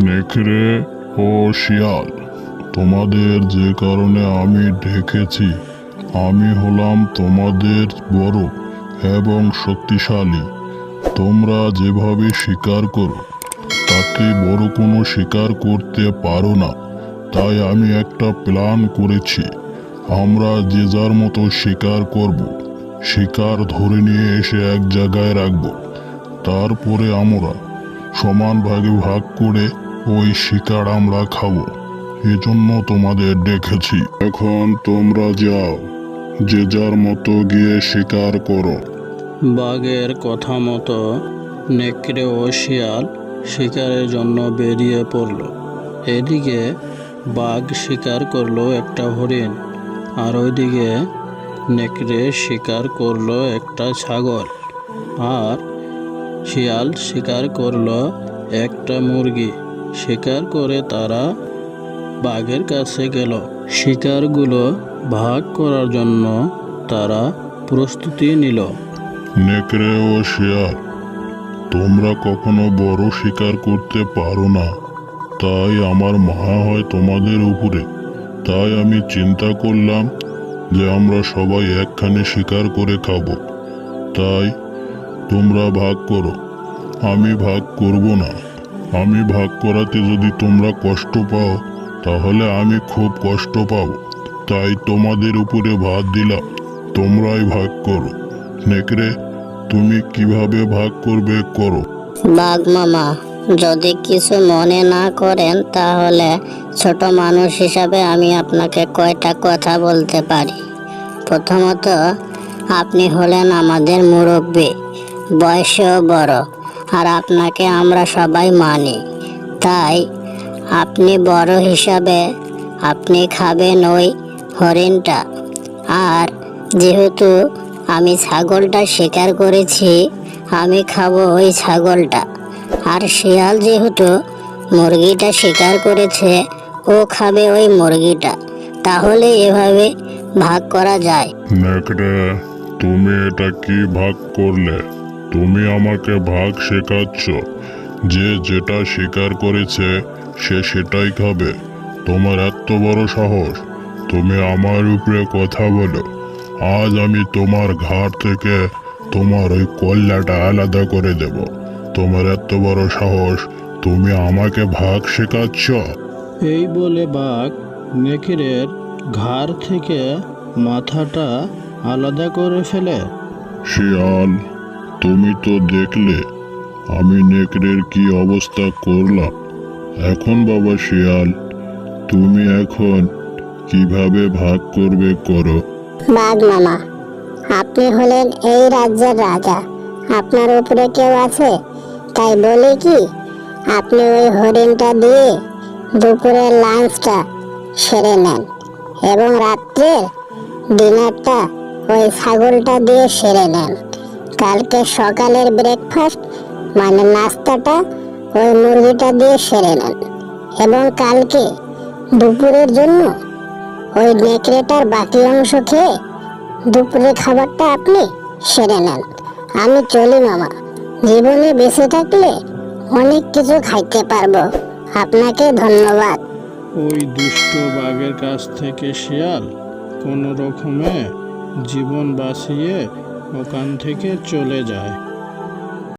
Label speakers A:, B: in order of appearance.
A: নেকড়ে ও শিয়াল, তোমাদের যে কারণে আমি ডেকেছি আমি হলাম তোমাদের বড় এবং শক্তিশালী। তোমরা যেভাবে শিকার করো, তাতে বড় কোনো শিকার করতে পারো না। তাই আমি একটা প্ল্যান করেছি। আমরা যে যার মতো শিকার করব, শিকার ধরে নিয়ে এসে এক জায়গায় রাখব। তারপরে আমরা সমান ভাগে ভাগ করে ওই শিকার আমরা খাব। এজন্য তোমাদের ডেকেছি। এখন তোমরা যাও, যে যার মতো গিয়ে শিকার করো।
B: বাঘের কথা মতো নেকড়ে ও শিয়াল শিকারের জন্য বেরিয়ে পড়ল। এদিকে বাঘ শিকার করল একটা হরিণ, আর ওইদিকে নেকড়ে শিকার করল একটা ছাগল, আর শিয়াল শিকার করল একটা মুরগি। শিকার করে তারা বাঘের কাছে গেল। শিকারগুলো ভাগ করার জন্য তারা প্রস্তুতি নিল।
A: নেকড়ে ও শিয়াল, তোমরা কখনো বড় শিকার করতে পারো না। তাই আমার মায়া হয় তোমাদের উপরে। তাই আমি চিন্তা করলাম যে আমরা সবাই একখানে শিকার করে খাব। তাই তোমরা ভাগ করো। আমি ভাগ করব না। আমি ভাগ করাতে যদি তোমরা কষ্ট পাও, তাহলে আমি খুব কষ্ট পাবো। তাই তোমাদের উপরে ভাত দিলাম। তোমরাই ভাগ করো। নেকড়ে, তুমি কীভাবে ভাগ করবে করো।
C: বাঘ মামা, যদি কিছু মনে না করেন, তাহলে ছোট মানুষ হিসাবে আমি আপনাকে কয়টা কথা বলতে পারি? প্রথমত, আপনি হলেন আমাদের মুরব্বী। বয়সেও বড়, আর আপনাকে আমরা সবাই মানি। তাই আপনি বড় হিসাবে আপনি খাবেন ওই হরিণটা। আর যেহেতু আমি ছাগলটা শিকার করেছি, আমি খাব ওই ছাগলটা। আর শিয়াল যেহেতু মুরগিটা শিকার করেছে, ও খাবে ওই মুরগিটা। তাহলে এভাবে ভাগ করা যায়।
A: তুমি এটা কি ভাগ করলে? তুমি আমাকে ভাগ শেখাচ্ছ। যে যেটা স্বীকার করেছে সে সেটাই খাবে। তোমার এত বড় সাহস তুমি আমার উপরে কথা বলো। আজ আমি তোমার ঘাট থেকে তোমার ওই কল্যাটা আলাদা করে দেব। তোমার এত বড় সাহস তুমি আমাকে ভাগ শেখাচ্ছ।
B: এই বলে বাঘ নেকড়ের ঘাড় থেকে মাথাটা আলাদা করে ফেলে।
A: শিয়াল তুমি তো দেখলে, আমি নেকড়ের কি অবস্থা করলাম? এখন বাবা শিয়াল, তুমি এখন কীভাবে ভাগ করবে করো?
C: বাঘ মামা, আপনি হলেন এই রাজ্যের রাজা। আপনার উপরে কেউ আছে? তাই বলি কি, আপনি ওই হরিণটা দিয়ে দুপুরের লাঞ্চটা সেরে নেন এবং রাত্রের ডিনারটা ওই ছাগলটা দিয়ে সেরে নেন। কালকে সকালের ব্রেকফাস্ট মানে নাস্তাটা ওই মুরগিটা দিয়ে সেরে নেন। এবং কালকে দুপুরের জন্য ওই নেকড়েটার বাকি অংশ খেয়ে দুপুরের খাবারটা আপনি সেরে নেন। আমি চলি মামা, জীবনে বেঁচে থাকলে অনেক কিছু খাইতে পারব। আপনাকে ধন্যবাদ।
B: ওই দুষ্ট বাঘের কাছ থেকে শিয়াল কোনো রকমে জীবন বাঁচিয়ে ওখান থেকে চলে যায়।